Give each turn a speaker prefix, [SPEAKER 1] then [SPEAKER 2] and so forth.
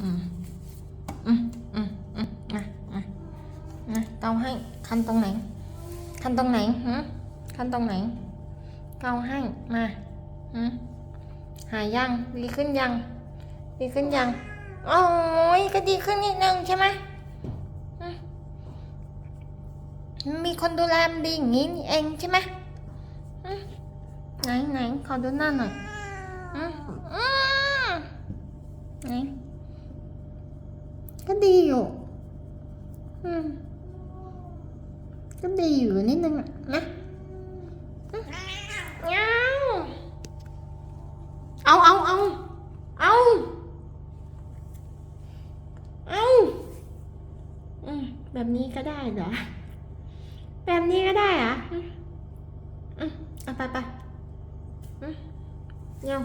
[SPEAKER 1] อืมอืมอืมอืมมามามาเกาให้คันตรงไหน คันตรงไหนหืมคันตรงไหนเกาให้มาหืมหายยังดีขึ้นยัง ดีขึ้นยังโอ้ยก็ดีขึ้นนิดนึงใช่ไหมมีคนดูแลมันดีอย่างนี้เองใช่ไหมไหนไหนขอดูหน้าหน่อยอืมอืมไหน ก็ดีอยู่ อืม ก็ดีอยู่นิดนึงอะนะอืมเอาเอาเอาเอาเอาอืมแบบนี้ก็ได้เหรอ แบบนี้ก็ได้เหรออืมอืมเอาไปไปอืมเร็ว